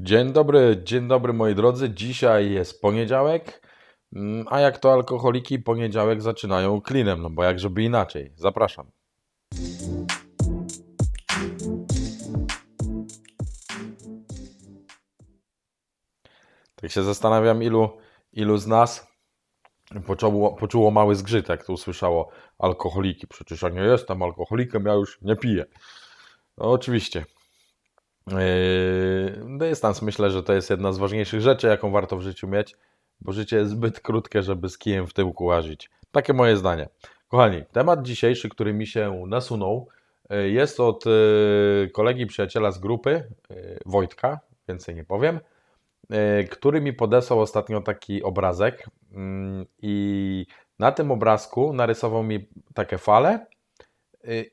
Dzień dobry, dzień dobry moi drodzy. Dzisiaj jest poniedziałek, mm, a jak to alkoholiki, poniedziałek zaczynają klinem, no bo jak żeby inaczej. Zapraszam. Tak się zastanawiam, ilu, ilu z nas poczuło, poczuło mały zgrzyt, jak to usłyszało alkoholiki. Przecież ja nie jestem alkoholikiem, ja już nie piję. No, oczywiście. Yy, Dystans myślę, że to jest jedna z ważniejszych rzeczy, jaką warto w życiu mieć, bo życie jest zbyt krótkie, żeby z kijem w tyłku łazić. Takie moje zdanie. Kochani, temat dzisiejszy, który mi się nasunął, yy, jest od yy, kolegi przyjaciela z grupy, Wojtka, więcej nie powiem, który mi podesłał ostatnio taki obrazek yy, i na tym obrazku narysował mi takie fale,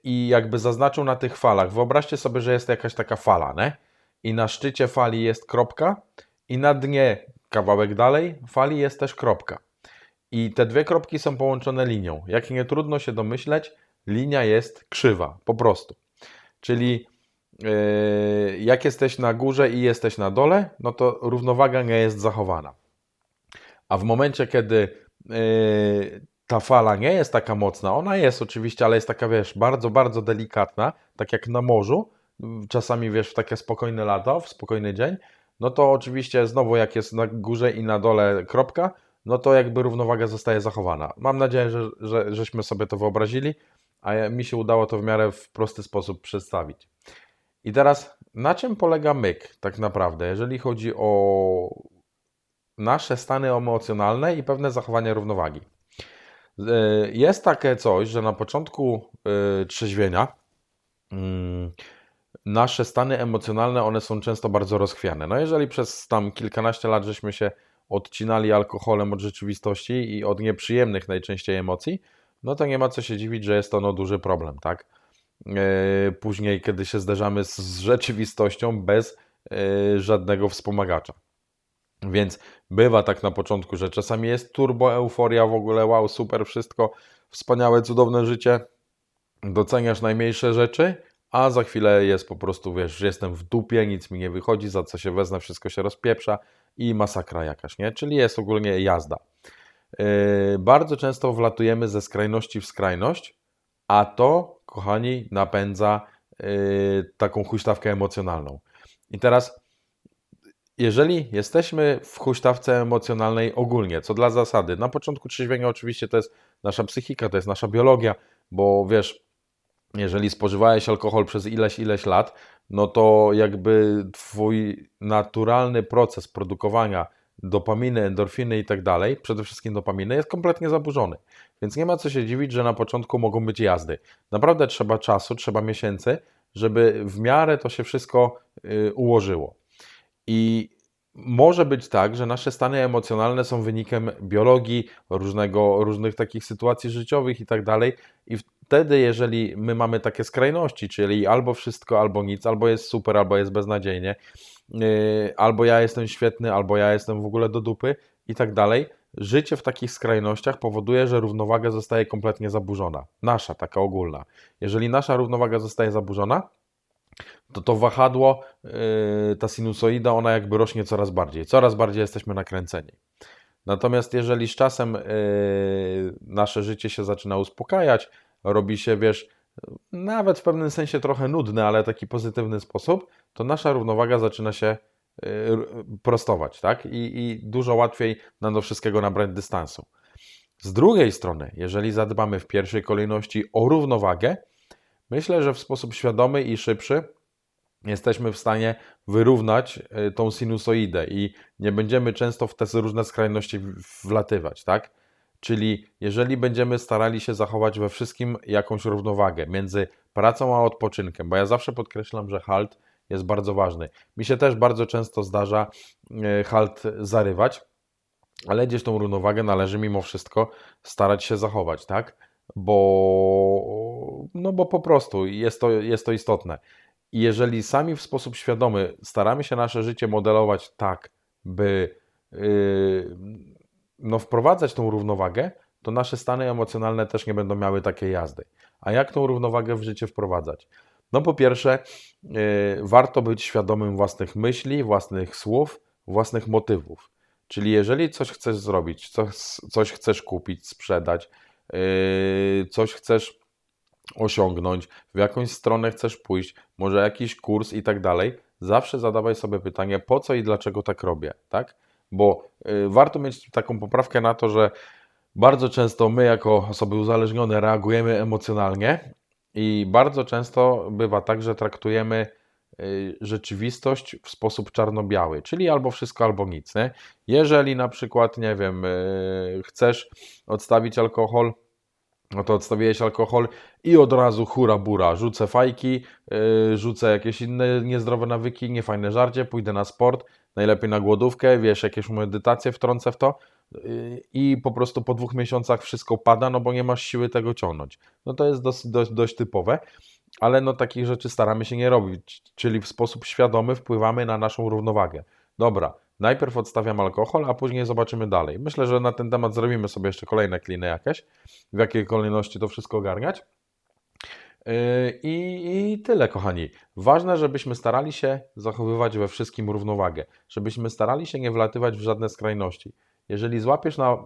i jakby zaznaczył na tych falach. Wyobraźcie sobie, że jest jakaś taka fala, nie? I na szczycie fali jest kropka, i na dnie, kawałek dalej, fali jest też kropka. I te dwie kropki są połączone linią. Jak nie trudno się domyśleć, linia jest krzywa, po prostu. Czyli yy, jak jesteś na górze i jesteś na dole, no to równowaga nie jest zachowana. A w momencie, kiedy yy, ta fala nie jest taka mocna, ona jest oczywiście, ale jest taka, wiesz, bardzo, bardzo delikatna, tak jak na morzu, czasami, wiesz, w takie spokojne lato, w spokojny dzień, no to oczywiście znowu jak jest na górze i na dole kropka, no to jakby równowaga zostaje zachowana. Mam nadzieję, że, że żeśmy sobie to wyobrazili, a mi się udało to w miarę w prosty sposób przedstawić. I teraz, na czym polega myk tak naprawdę, jeżeli chodzi o nasze stany emocjonalne i pewne zachowanie równowagi? E, Jest takie coś, że na początku e, trzeźwienia mm, nasze stany emocjonalne, one są często bardzo rozchwiane. No jeżeli przez tam kilkanaście lat żeśmy się odcinali alkoholem od rzeczywistości i od nieprzyjemnych najczęściej emocji, no to nie ma co się dziwić, że jest to no duży problem, tak? E, Później, kiedy się zderzamy z- rzeczywistością bez żadnego wspomagacza. Więc bywa tak na początku, że czasami jest turbo euforia, w ogóle wow, super wszystko, wspaniałe, cudowne życie, doceniasz najmniejsze rzeczy, a za chwilę jest po prostu, wiesz, jestem w dupie, nic mi nie wychodzi, za co się wezmę, wszystko się rozpieprza i masakra jakaś, nie? Czyli jest ogólnie jazda. Yy, bardzo często wlatujemy ze skrajności w skrajność, a to, kochani, napędza yy, taką huśtawkę emocjonalną. I teraz jeżeli jesteśmy w huśtawce emocjonalnej ogólnie, co dla zasady, na początku trzeźwienia oczywiście to jest nasza psychika, to jest nasza biologia, bo wiesz, jeżeli spożywałeś alkohol przez ileś, ileś lat, no to jakby twój naturalny proces produkowania dopaminy, endorfiny i tak dalej, przede wszystkim dopaminy, jest kompletnie zaburzony. Więc nie ma co się dziwić, że na początku mogą być jazdy. Naprawdę trzeba czasu, trzeba miesięcy, żeby w miarę to się wszystko y, ułożyło. I może być tak, że nasze stany emocjonalne są wynikiem biologii, różnego, różnych takich sytuacji życiowych i tak dalej. I wtedy, jeżeli my mamy takie skrajności, czyli albo wszystko, albo nic, albo jest super, albo jest beznadziejnie, yy, albo ja jestem świetny, albo ja jestem w ogóle do dupy i tak dalej. Życie w takich skrajnościach powoduje, że równowaga zostaje kompletnie zaburzona. Nasza, taka ogólna. Jeżeli nasza równowaga zostaje zaburzona, to to wahadło, yy, ta sinusoida, ona jakby rośnie coraz bardziej. Coraz bardziej jesteśmy nakręceni. Natomiast jeżeli z czasem yy, nasze życie się zaczyna uspokajać, robi się, wiesz, nawet w pewnym sensie trochę nudne, ale taki pozytywny sposób, to nasza równowaga zaczyna się yy, prostować, tak? I, I dużo łatwiej nam do wszystkiego nabrać dystansu. Z drugiej strony, jeżeli zadbamy w pierwszej kolejności o równowagę, myślę, że w sposób świadomy i szybszy jesteśmy w stanie wyrównać y, tą sinusoidę i nie będziemy często w te różne skrajności wlatywać, tak? Czyli jeżeli będziemy starali się zachować we wszystkim jakąś równowagę między pracą a odpoczynkiem, bo ja zawsze podkreślam, że halt jest bardzo ważny. Mi się też bardzo często zdarza y, halt zarywać, ale gdzieś tą równowagę należy mimo wszystko starać się zachować, tak? Bo, no bo po prostu jest to, jest to istotne. I jeżeli sami w sposób świadomy staramy się nasze życie modelować tak, by yy, no, wprowadzać tą równowagę, to nasze stany emocjonalne też nie będą miały takiej jazdy. A jak tą równowagę w życie wprowadzać? No po pierwsze, yy, warto być świadomym własnych myśli, własnych słów, własnych motywów. Czyli jeżeli coś chcesz zrobić, coś, coś chcesz kupić, sprzedać, yy, coś chcesz osiągnąć, w jakąś stronę chcesz pójść, może jakiś kurs i tak dalej, zawsze zadawaj sobie pytanie, po co i dlaczego tak robię, tak? Bo y, warto mieć taką poprawkę na to, że bardzo często my, jako osoby uzależnione, reagujemy emocjonalnie i bardzo często bywa tak, że traktujemy y, rzeczywistość w sposób czarno-biały, czyli albo wszystko, albo nic. Nie? Jeżeli na przykład, nie wiem, y, chcesz odstawić alkohol, no to odstawiłeś alkohol i od razu hura bura, rzucę fajki, yy, rzucę jakieś inne niezdrowe nawyki, niefajne żarcie, pójdę na sport, najlepiej na głodówkę, wiesz, jakieś medytacje wtrącę w to yy, i po prostu po dwóch miesiącach wszystko pada, no bo nie masz siły tego ciągnąć. No to jest dość, dość, dość typowe, ale no takich rzeczy staramy się nie robić, czyli w sposób świadomy wpływamy na naszą równowagę. Dobra, najpierw odstawiam alkohol, a później zobaczymy dalej. Myślę, że na ten temat zrobimy sobie jeszcze kolejne kliny jakieś, w jakiej kolejności to wszystko ogarniać. Yy, I, I tyle, kochani. Ważne, żebyśmy starali się zachowywać we wszystkim równowagę, żebyśmy starali się nie wlatywać w żadne skrajności. Jeżeli złapiesz na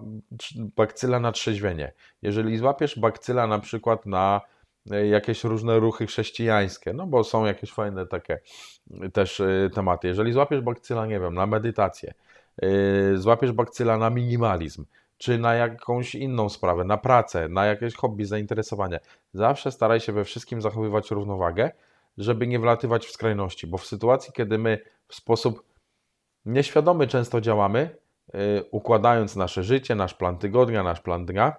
bakcyla na trzeźwienie, jeżeli złapiesz bakcyla na przykład na jakieś różne ruchy chrześcijańskie, no bo są jakieś fajne takie też e, tematy. Jeżeli złapiesz bakcyla, nie wiem, na medytację, e, złapiesz bakcyla na minimalizm, czy na jakąś inną sprawę, na pracę, na jakieś hobby, zainteresowanie. Zawsze staraj się we wszystkim zachowywać równowagę, żeby nie wlatywać w skrajności, bo w sytuacji, kiedy my w sposób nieświadomy często działamy, układając nasze życie, nasz plan tygodnia, nasz plan dnia,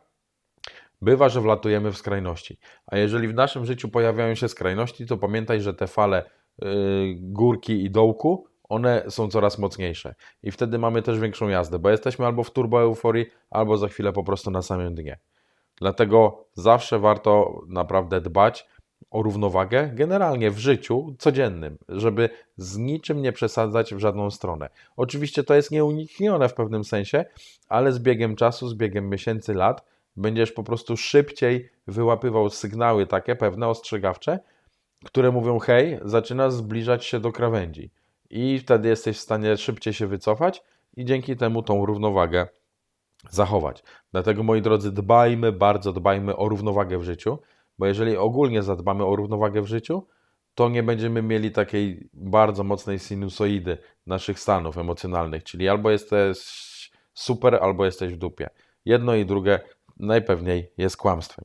bywa, że wlatujemy w skrajności. A jeżeli w naszym życiu pojawiają się skrajności, to pamiętaj, że te fale yy, górki i dołku one są coraz mocniejsze i wtedy mamy też większą jazdę, bo jesteśmy albo w turbo euforii, albo za chwilę po prostu na samym dnie. Dlatego zawsze warto naprawdę dbać o równowagę generalnie w życiu codziennym, żeby z niczym nie przesadzać w żadną stronę. Oczywiście to jest nieuniknione w pewnym sensie, ale z biegiem czasu, z biegiem miesięcy, lat będziesz po prostu szybciej wyłapywał sygnały takie pewne ostrzegawcze, które mówią: hej, zaczyna zbliżać się do krawędzi i wtedy jesteś w stanie szybciej się wycofać i dzięki temu tą równowagę zachować. Dlatego, moi drodzy, dbajmy, bardzo dbajmy o równowagę w życiu, bo jeżeli ogólnie zadbamy o równowagę w życiu, to nie będziemy mieli takiej bardzo mocnej sinusoidy naszych stanów emocjonalnych, czyli albo jesteś super, albo jesteś w dupie. Jedno i drugie najpewniej jest kłamstwem.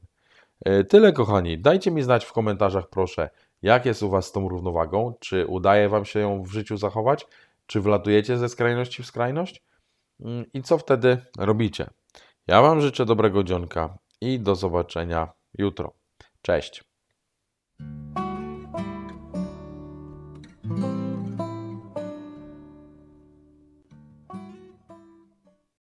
E, tyle, kochani. Dajcie mi znać w komentarzach, proszę, jak jest u Was z tą równowagą? Czy udaje Wam się ją w życiu zachować? Czy wlatujecie ze skrajności w skrajność? Mm, I co wtedy robicie? Ja Wam życzę dobrego dzionka i do zobaczenia jutro. Cześć.